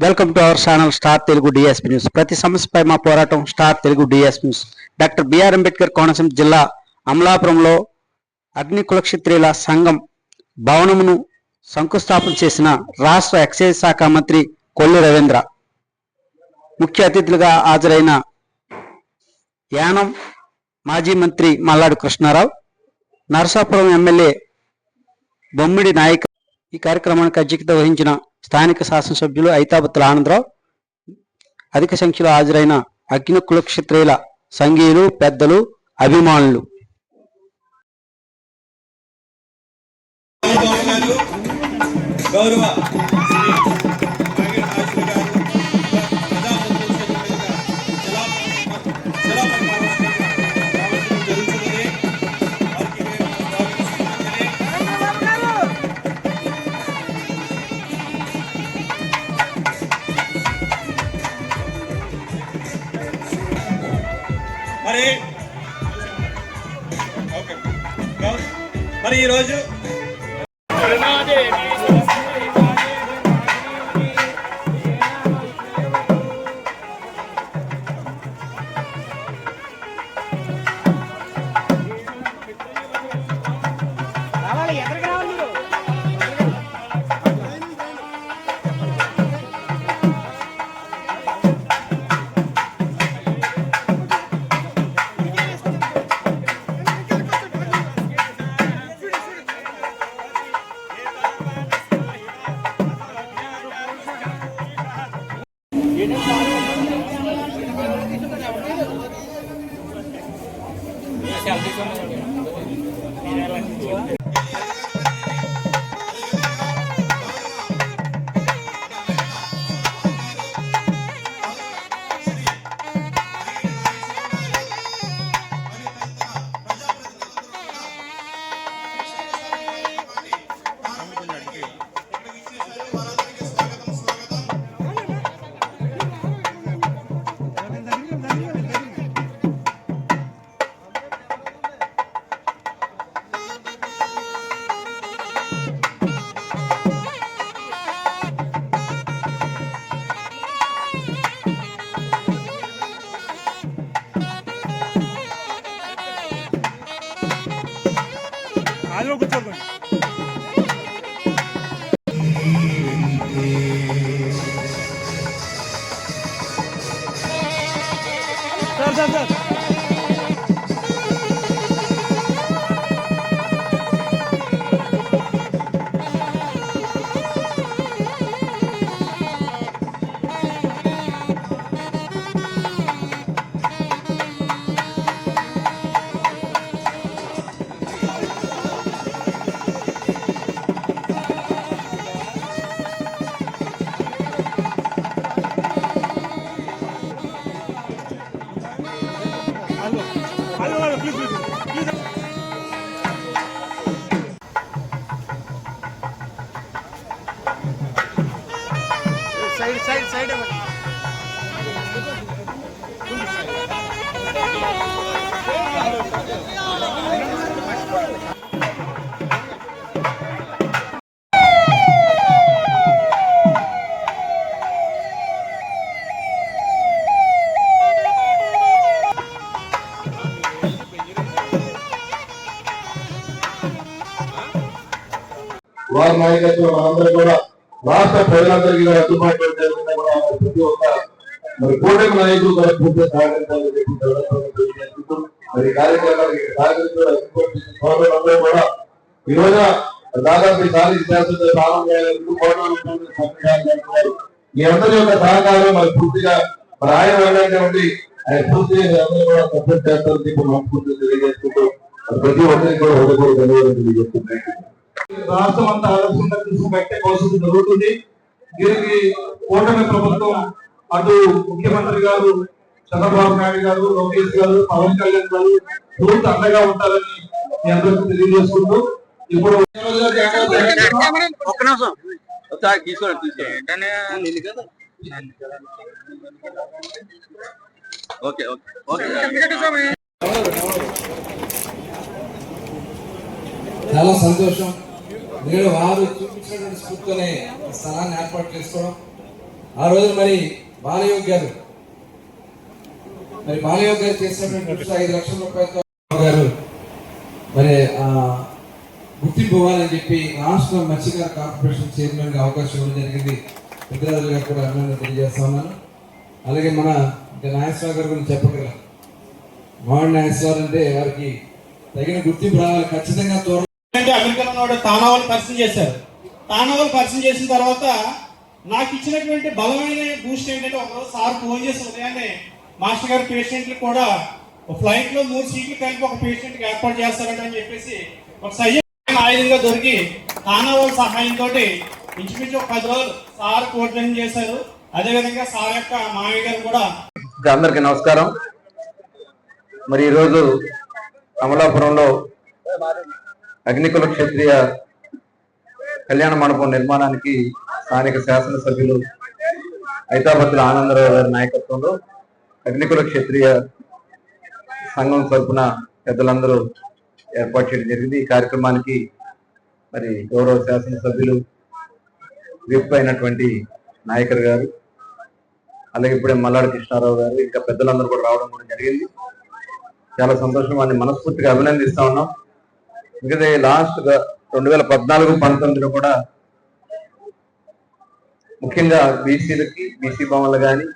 Welcome to our channel star Telugu DSP news ప్రతి సమస్యపై మా పోరాటం star Telugu DSP news doctor BR Ambedkar Konaseema జిల్లా అమలాపురంలో అగ్ని కులక్షత్రియుల సంఘం భవనమును శంకుస్థాపన చేసిన రాష్ట్ర ఎక్సైజ్ శాఖ మంత్రి కొల్లు రవీంద్ర. ముఖ్య అతిథులుగా హాజరైన యానం మాజీ మంత్రి మల్లాడు కృష్ణారావు నరసాపురం ఎమ్మెల్యే బొమ్మిడి నాయక్ ఈ కార్యక్రమానికి అధ్యక్షత వహించిన స్థానిక శాసనసభ్యులు ఐతాబత్తుల ఆనందరావు అధిక సంఖ్యలో హాజరైన అగ్ని కులక్షత్రియుల సంఘీయులు పెద్దలు అభిమానులు. గౌరవ మరి ఈరోజు sir sir sir side side side ఇవ్వండి వారి నాయకత్వం మనందరూ కూడా రాష్ట్ర ప్రజలందరికీ కూడా అందుబాటులో ఉండే కూడా ప్రతి ఒక్క మరి కూటమి నాయకులు కూడా పూర్తి సహకరించాలని చెప్పి మరి కార్యక్రమానికి సహకరించిన కూడా ఈ రోజున దాదాపు ఈసారి శాసన ప్రారంభం మీ అందరి యొక్క సహకారం మరి పూర్తిగా మరి ఆయన వెళ్ళినటువంటి ఆయన పూర్తిగా అందరూ కూడా సపోర్ట్ చేస్తారని చెప్పి మనస్ఫూర్తిగా తెలియజేసుకుంటూ ప్రతి ఒక్కరికి కూడా హృదయపూర్వక ధన్యవాదాలు తెలియజేస్తున్నాయి రాష్ట్రం అంతా ఆదర్శంగా తీసుకుపెట్టే పరిస్థితి జరుగుతుంది దీనికి కూటమి ప్రభుత్వం అటు ముఖ్యమంత్రి గారు చంద్రబాబు నాయుడు గారు లోకేష్ గారు పవన్ కళ్యాణ్ గారు పూర్తి అండగా ఉంటారని మీ అందరికీ తెలియజేసుకుంటూ ఇప్పుడు ఒక్క నిమిషం ఓకే ఓకే ఓకే. చాలా సంతోషం. నేడు వారు చూపించినటువంటి స్ఫూర్తితోనే ఈ స్థలాన్ని ఏర్పాటు చేసుకోవడం. ఆ రోజు మరి బాలయోగ్ గారు మరి బాలయోగ్ గారు చేసినటువంటి ఖర్చు ఐదు లక్షల రూపాయలతో గారు మరి ఆ గుర్తింపు ఇవ్వాలని చెప్పి రాష్ట్ర మత్స్యకార కార్పొరేషన్ చైర్మన్గా అవకాశం ఇవ్వడం జరిగింది. పెద్దరాజు గారు కూడా అభినందన తెలియజేస్తా ఉన్నాను. అలాగే మన ఇంకా నాగేశ్వరరావు గారి గురించి చెప్పగల మామిడి నాగేశ్వరరావు అంటే వారికి తగిన గుర్తింపు రావాలి ఖచ్చితంగా అంటే అమెరికాలో ఉన్నవాడు తానావాళ్ళు పరిచయం చేశారు. తానావాళ్ళు పరిచయం చేసిన తర్వాత నాకు ఇచ్చినటువంటి బలమైన బూస్ట్ ఏంటంటే ఒకరోజు సార్ ఫోన్ చేసి ఉదయాన్నే మాస్టర్ గారు పేషెంట్లు కూడా ఫ్లైట్లో మూడు సీట్లు కలిపి ఒక పేషెంట్కి ఏర్పాటు చేస్తారట అని చెప్పేసి ఒక సయ్యం ఆయుధంగా దొరికి తానావాళ్ళ సహాయంతో ఇంచుమించు ఒక పది రోజులు సార్ కోఆర్డినేషన్ చేశారు. అదేవిధంగా సార్ యొక్క మామయ్య గారు కూడా అందరికీ నమస్కారం. మరి ఈరోజు అమలాపురంలో అగ్నికుల క్షత్రియ కళ్యాణ మండపం నిర్మాణానికి స్థానిక శాసనసభ్యులు హైదరాబాద్లో ఆనందరావు గారి నాయకత్వంలో అగ్నికుల క్షత్రియ సంఘం తరఫున పెద్దలందరూ ఏర్పాటు చేయడం జరిగింది. ఈ కార్యక్రమానికి మరి గౌరవ శాసనసభ్యులు విప్ అయినటువంటి నాయకర్ గారు అలాగే ఇప్పుడే మల్లాడి కృష్ణారావు గారు ఇంకా పెద్దలందరూ కూడా రావడం కూడా జరిగింది. చాలా సంతోషం. వాడిని మనస్ఫూర్తిగా అభినందిస్తా ఉన్నాం. ఎందుకంటే లాస్ట్ రెండు వేల పద్నాలుగు పంతొమ్మిదిలో కూడా ముఖ్యంగా బీసీలకి బీసీ భవన్లు కానీ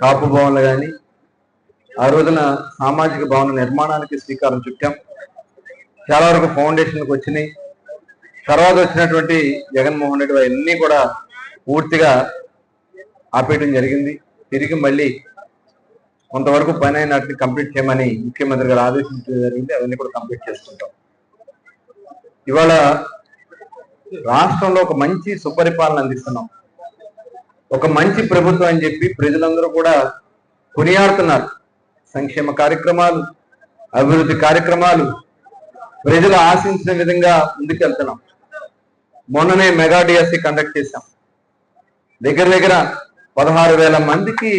కాపు భవన్లు కానీ ఆ రోజున సామాజిక భవన నిర్మాణానికి శ్రీకారం చుట్టాం. చాలా వరకు ఫౌండేషన్లకు వచ్చినాయి. తర్వాత వచ్చినటువంటి జగన్మోహన్ రెడ్డి అన్నీ కూడా పూర్తిగా ఆపేయడం జరిగింది. తిరిగి మళ్ళీ కొంతవరకు పని అయినట్టు కంప్లీట్ చేయమని ముఖ్యమంత్రి గారు ఆదేశించడం జరిగింది. అవన్నీ కూడా కంప్లీట్ చేసుకుంటాం. ఇవాళ రాష్ట్రంలో ఒక మంచి సుపరిపాలన అందిస్తున్నాం. ఒక మంచి ప్రభుత్వం అని చెప్పి ప్రజలందరూ కూడా కొనియాడుతున్నారు. సంక్షేమ కార్యక్రమాలు అభివృద్ధి కార్యక్రమాలు ప్రజలు ఆశించిన విధంగా ముందుకెళ్తున్నాం. మొన్ననే మెగా డిఎస్సి కండక్ట్ చేశాం. దగ్గర దగ్గర పదహారు వేల మందికి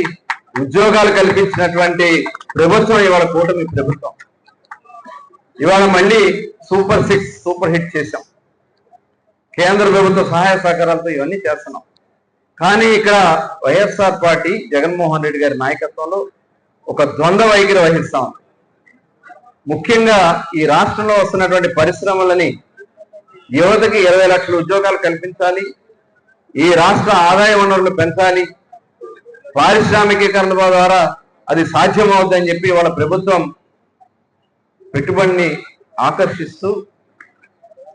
ఉద్యోగాలు కల్పించినటువంటి ప్రభుత్వం ఇవాళ కూటమి ప్రభుత్వం. ఇవాళ మళ్ళీ సూపర్ సిక్స్ సూపర్ హిట్ చేశాం. కేంద్ర ప్రభుత్వ సహాయ సహకారాలతో ఇవన్నీ చేస్తున్నాం. కానీ ఇక్కడ వైఎస్ఆర్ పార్టీ జగన్మోహన్ రెడ్డి గారి నాయకత్వంలో ఒక ద్వంద్వ వైఖరి వహిస్తాం ముఖ్యంగా ఈ రాష్ట్రంలో వస్తున్నటువంటి పరిశ్రమలని యువతకి ఇరవై లక్షల ఉద్యోగాలు కల్పించాలి ఈ రాష్ట్ర ఆదాయ వనరులు పెంచాలి పారిశ్రామికీకరణ ద్వారా అది సాధ్యమవుద్దని చెప్పి వాళ్ళ ప్రభుత్వం పెట్టుబడిని ఆకర్షిస్తూ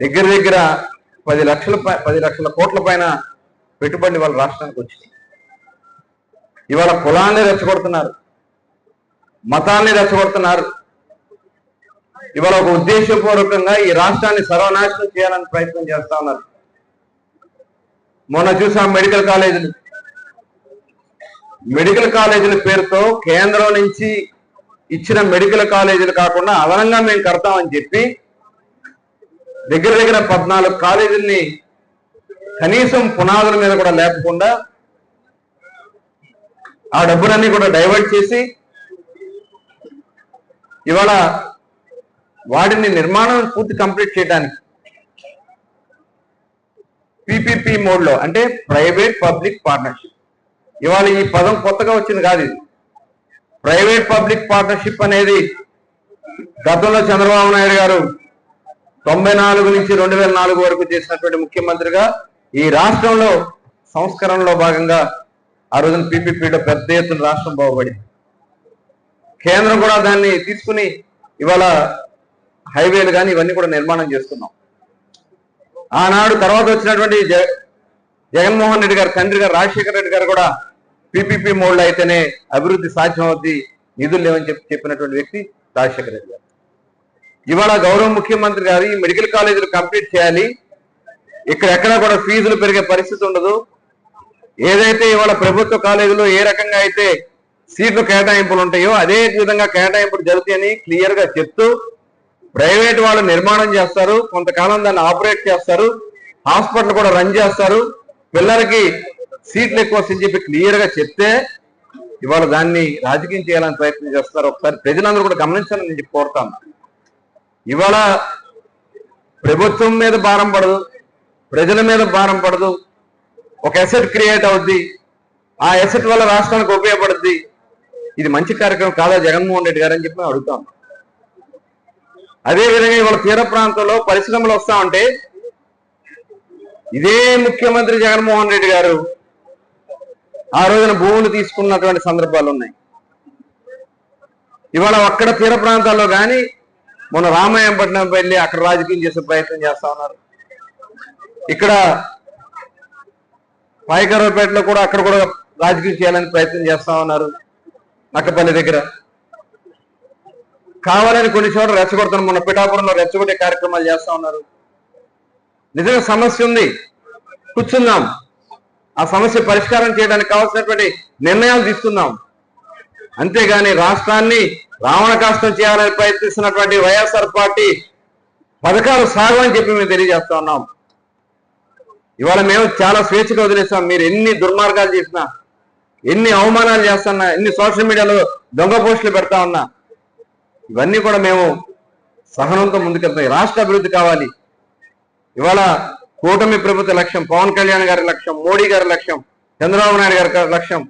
దగ్గర దగ్గర పది లక్షల పై- పది లక్షల కోట్ల పైన పెట్టుబడి వాళ్ళ రాష్ట్రానికి వచ్చింది. ఇవాళ కులాన్ని రెచ్చగొడుతున్నారు. మతాన్ని రెచ్చగొడుతున్నారు. ఇవాళ ఒక ఉద్దేశపూర్వకంగా ఈ రాష్ట్రాన్ని సర్వనాశనం చేయాలని ప్రయత్నం చేస్తా ఉన్నారు. మొన్న చూసాం మెడికల్ కాలేజీలు. మెడికల్ కాలేజీల పేరుతో కేంద్రం నుంచి ఇచ్చిన మెడికల్ కాలేజీలు కాకుండా అదనంగా మేము కడతామని చెప్పి దగ్గర దగ్గర పద్నాలుగు కాలేజీల్ని కనీసం పునాదుల మీద కూడా లేకుండా ఆ డబ్బులన్నీ కూడా డైవర్ట్ చేసి ఇవాళ వాటిని నిర్మాణం పూర్తి కంప్లీట్ చేయడానికి పిపిపి మోడ్లో అంటే ప్రైవేట్ పబ్లిక్ పార్ట్నర్షిప్. ఇవాళ ఈ పదం కొత్తగా వచ్చింది కాదు ఇది. ప్రైవేట్ పబ్లిక్ పార్ట్నర్షిప్ అనేది గతంలో చంద్రబాబు నాయుడు గారు తొంభై నాలుగు నుంచి రెండు వేల నాలుగు వరకు చేసినటువంటి ముఖ్యమంత్రిగా ఈ రాష్ట్రంలో సంస్కరణలో భాగంగా ఆ రోజున పీపీపీలో పెద్ద ఎత్తున రాష్ట్రం బాగుపడింది. కేంద్రం కూడా దాన్ని తీసుకుని ఇవాళ హైవేలు కానీ ఇవన్నీ కూడా నిర్మాణం చేస్తున్నాం. ఆనాడు తర్వాత వచ్చినటువంటి జ- జగన్మోహన్ రెడ్డి గారు తండ్రి గారు రాజశేఖర రెడ్డి గారు కూడా పీపీపీ మోడ్లో అయితేనే అభివృద్ధి సాధ్యం అవుద్ది నిధులు లేవని చెప్పి చెప్పినటువంటి వ్యక్తి రాజశేఖర రెడ్డి గారు. ఇవాళ గౌరవ ముఖ్యమంత్రి గారు ఈ మెడికల్ కాలేజీలు కంప్లీట్ చేయాలి. ఇక్కడ ఎక్కడా కూడా ఫీజులు పెరిగే పరిస్థితి ఉండదు. ఏదైతే ఇవాళ ప్రభుత్వ కాలేజీలో ఏ రకంగా అయితే సీట్లు కేటాయింపులు ఉంటాయో అదే విధంగా కేటాయింపులు జరుగుతాయని క్లియర్గా చెప్తూ ప్రైవేట్ వాళ్ళు నిర్మాణం చేస్తారు. కొంతకాలం దాన్ని ఆపరేట్ చేస్తారు. హాస్పిటల్ కూడా రన్ చేస్తారు. పిల్లలకి సీట్లు ఎక్కువ వస్తాయని చెప్పి క్లియర్గా చెప్తే ఇవాళ దాన్ని రాజకీయం చేయాలని ప్రయత్నం చేస్తున్నారు. ఒకసారి ప్రజలందరూ కూడా గమనించాలని నేను చెప్పి కోరుతాను. ఇవాళ ప్రభుత్వం మీద భారం పడదు ప్రజల మీద భారం పడదు ఒక ఎసెట్ క్రియేట్ అవుద్ది ఆ ఎసెట్ వల్ల రాష్ట్రానికి ఉపయోగపడుద్ది. ఇది మంచి కార్యక్రమం కాదా జగన్మోహన్ రెడ్డి గారు అని చెప్పి మేము అడుగుతాం అదే విధంగా ఇవాళ తీర ప్రాంతంలో పరిశ్రమలు వస్తా ఉంటే ఇదే ముఖ్యమంత్రి జగన్మోహన్ రెడ్డి గారు ఆ రోజున భూములు తీసుకున్నటువంటి సందర్భాలు ఉన్నాయి. ఇవాళ అక్కడ తీర ప్రాంతాల్లో కానీ మొన్న రామాయంపట్నం వెళ్ళి అక్కడ రాజకీయం చేసే ప్రయత్నం చేస్తా ఉన్నారు. ఇక్కడ పాయకరావుపేటలో కూడా అక్కడ కూడా రాజకీయం చేయాలని ప్రయత్నం చేస్తా ఉన్నారు నక్కపల్లి దగ్గర. కావాలని కొన్ని చోట్ల రెచ్చగొడుతున్నారు. మొన్న పిఠాపురంలో రెచ్చగొట్టే కార్యక్రమాలు చేస్తా ఉన్నారు. నిజంగా సమస్య ఉంది. కూర్చుందాం. ఆ సమస్య పరిష్కారం చేయడానికి కావాల్సినటువంటి నిర్ణయాలు తీసుకుందాం. అంతేగాని రాష్ట్రాన్ని రావణ కాష్టం చేయాలని ప్రయత్నిస్తున్నటువంటి వైఎస్ఆర్ పార్టీ పథకాలు సాగమని చెప్పి మేము తెలియజేస్తా ఉన్నాం. ఇవాళ మేము చాలా స్వేచ్ఛగా వదిలేస్తాం మీరు ఎన్ని దుర్మార్గాలు చేసినా ఎన్ని అవమానాలు చేస్తున్నా ఎన్ని సోషల్ మీడియాలో దొంగ పోస్టులు పెడతా ఉన్నా ఇవన్నీ కూడా మేము సహనంతో ముందుకెళ్తాం రాష్ట్ర అభివృద్ధి కావాలి. ఇవాళ కూటమి ప్రభుత్వ లక్ష్యం పవన్ కళ్యాణ్ గారి లక్ష్యం మోడీ గారి లక్ష్యం చంద్రబాబు నాయుడు గారి లక్ష్యం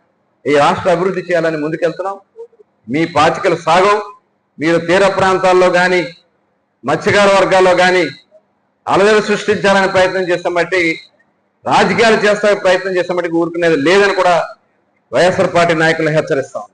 ఈ రాష్ట్ర అభివృద్ధి చేయాలని ముందుకెళ్తున్నాం. మీ పాచికలు సాగవు. మీరు తీర ప్రాంతాల్లో కానీ మత్స్యకార వర్గాల్లో కానీ అలజడి సృష్టించాలని ప్రయత్నం చేస్తాం బట్టి రాజకీయాలు చేస్తా ప్రయత్నం చేస్తాం బట్టి ఊరుకునేది లేదని కూడా వైఎస్ఆర్ పార్టీ నాయకులను హెచ్చరిస్తాం.